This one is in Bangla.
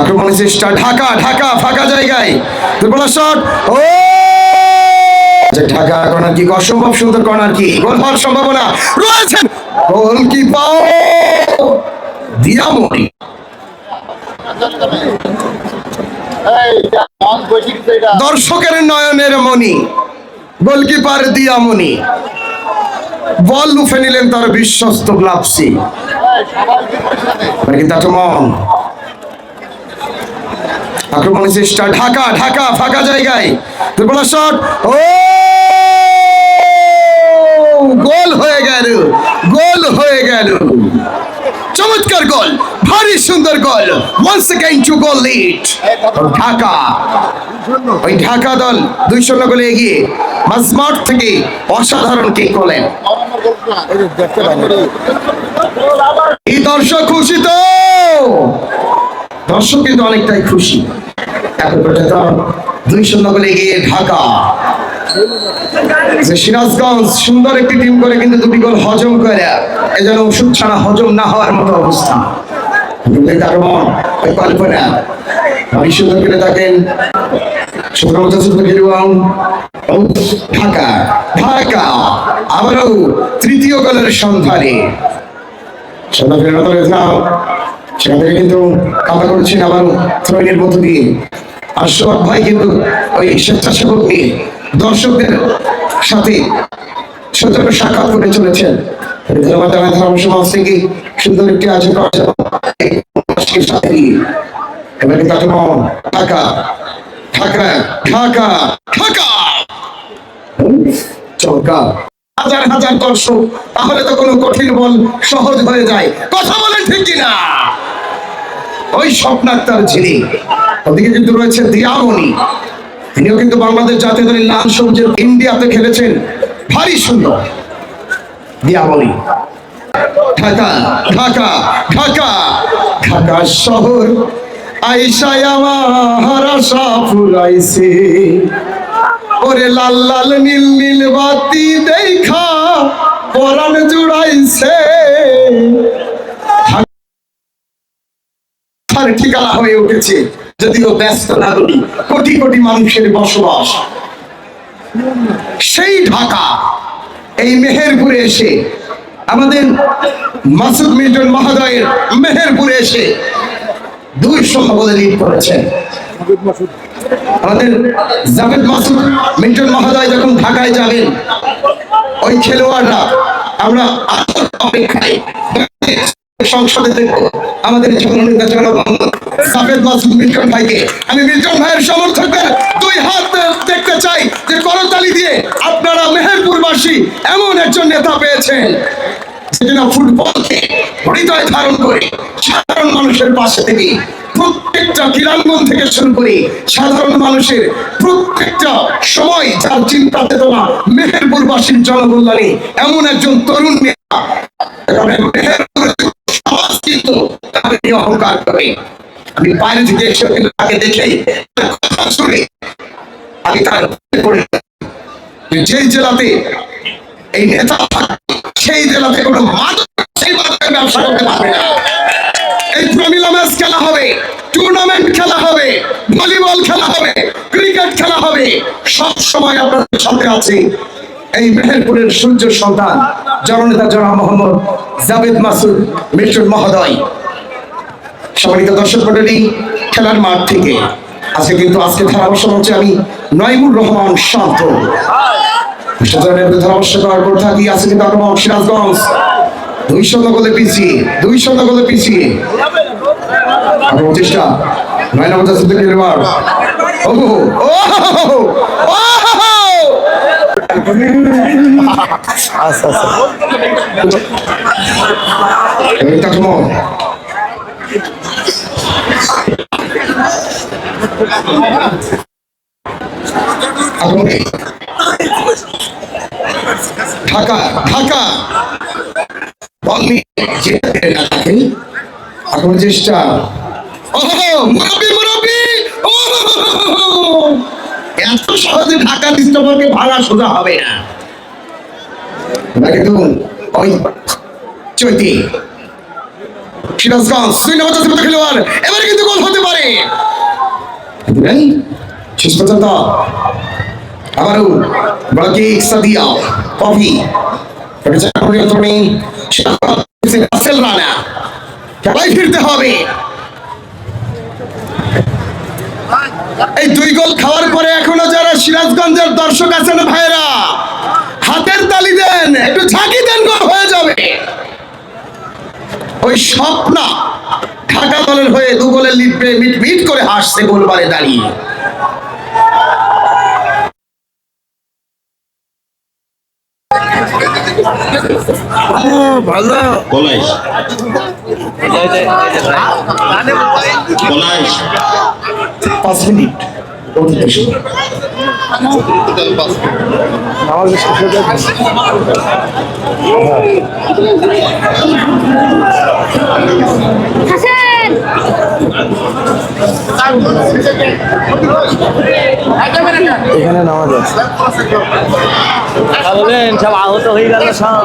আক্রমণের চেষ্টা ঢাকা ঢাকা, ফাঁকা জায়গায়। দুর্বলা শট ও! ঢাকা কর্নার কি অসম্ভব সুন্দর কর্নার কি, গোল হওয়ার সম্ভাবনা রয়েছে। গোল কি পাও? দিয়ামনি দর্শকের নয়নের মণি, গোলকিপার দিয়ামনি বল লুফে নিলেন তার বিশ্বস্ত গ্লাভসি। মানে কিন্তু আক্রমণ আক্রমণের চেষ্টা ঢাকা ঢাকা, ফাঁকা জায়গায়। দুর্বলা শট ও, গোল হয়ে গেল, গোল হয়ে গেল। চমৎকার গোল, ভারী সুন্দর goal once again two goal lead Dhaka, ওই ঢাকা দল দুই শূন্য গোলে এগিয়ে মাঝমাঠ থেকে অসাধারণ কিক করলেন। এই দর্শক খুশি তো? দর্শক কিন্তু অনেকটাই খুশি। দুই এগিয়ে ঢাকা। যে সিরাজগঞ্জ সুন্দর একটি করে কিন্তু দুটি হজম করে। ছাড়া হজম না হওয়ার মতো অবস্থা। করে থাকেন সুন্দর ঢাকা আবারও তৃতীয় গোলের সন্ধানে। সেখান কিন্তু কামনা করেছেন আবার থ্রোইনের মধ্য দিয়ে। আর সোহাগ ভাই কিন্তু ওই স্বেচ্ছাসেবক নিয়ে দর্শকদের সাথে সৌজন্য সাক্ষাৎ করে চলেছেন। তাহলে তো কোনো কঠিন বল সহজ হয়ে যায়। কথা বলেন ঠিক কিনা? ওই স্বপ্নাক্তার ঝিলি। ওদিকে কিন্তু রয়েছে দিয়ামণি। তিনিও কিন্তু বাংলাদেশ জাতীয় দলের লাল সবুজের ইন্ডিয়াতে খেলেছেন। ভারী সুন্দর দিয়ামণি। ঢাকা ঢাকা ঢাকা ঢাকা শহর। আইসায় আমার আশা ফুরাইছে। ওরে লাল লাল, নীল নীল বাতি দেখা, পরাণ জুড়াইছে। তার ঠিকানা হয়ে উঠেছে। যদিও ব্যস্ত নাগরিক কোটি কোটি মানুষের বসবাস। সেই ঢাকা, এই মেহেরপুরে এসে, আমাদের মাসুদ মিল্টন মহোদয়ের মেহেরপুরে এসে দুই বলে লিড করেছেন। আমাদের জাভেদ মাসুদ মিন্টন মহোদয় যখন ঢাকায় যাবেন, ওই খেলোয়াড়রা আমরা অপেক্ষায় সংসদে দেখব। আমাদের জননেতা সাধারণ মানুষের প্রত্যেকটা ক্রীড়াঙ্গন থেকে শুরু করে সাধারণ মানুষের প্রত্যেকটা সময় যার চিন্তা চেতনা মেহেরপুরবাসীর জনকল্যাণে এমন একজন তরুণ নেতা। এখানে মেহেরপুরের সমাজ কিন্তু তাকে নিয়ে অহংকার করে। আমি বাইরে থেকে এসে তাকে দেখে তার কথা শুনে আমি তার করে যেই জেলাতে এই নেতা সেই জেলাতে কোনো মাদক সেই মাদকের ব্যবসা করতে পারবে না। এই প্রমিলা ম্যাচ খেলা হবে টুর্নামেন্ট খেলা হবে, ভলিবল খেলা হবে, ক্রিকেট খেলা হবে। সব সময় আপনাদের সাথে আছি। এই মেহেরপুরের সূর্য সন্তান, জননেতা জনাব মোহাম্মদ জাভেদ মাসুদ মিঠুন মহোদয়। সম্মানিত দর্শক মন্ডলী খেলার মাঠ থেকে। আজকে কিন্তু আজকে ধারাভাষ্য মঞ্চে আমি নয়মুর রহমান শান্ত। ধারাভাষ্য করার পর থাকি আছে কিন্তু আক্রমণ সিরাজগঞ্জ। দুই শূন্য গোলে পিছিয়ে দুই শূন্য গোলে পিছিয়ে। আক্রমণ নয় নম্বর যাচ্ছে ও ও ও আচ্ছা আচ্ছা। এটা আক্রমণ আক্রমণ ঢাকা ঢাকা। বল নিয়ে যেতে পেরে না তাকে আক্রমণ চেষ্টা! এত সহজে ঢাকা ডিস্টার্বারকে ভাঙা সোজা হবে না। দেখুন, ওই চৈতি। সিরাজগঞ্জ দুই নম্বর জাতীয় খেলোয়াড়। কিন্তু গোল হতে পারে। শেষ পর্যন্ত। আবারও কফি। রাসেল রানা। সবাই ফিরতে হবে। এই দুই গোল খাওয়ার পরে এখনও যারা সিরাজগঞ্জের দর্শক আছেন ভাইরা ওই স্বপ্ন ঢাকা দলের হয়ে দু গোলের লিড পেয়ে মিট মিট করে হাসছে গোলবারে দাঁড়িয়ে। পাঁচ মিনিট। এখানে নামাজ আছে। সব আহত হয়ে গেল সব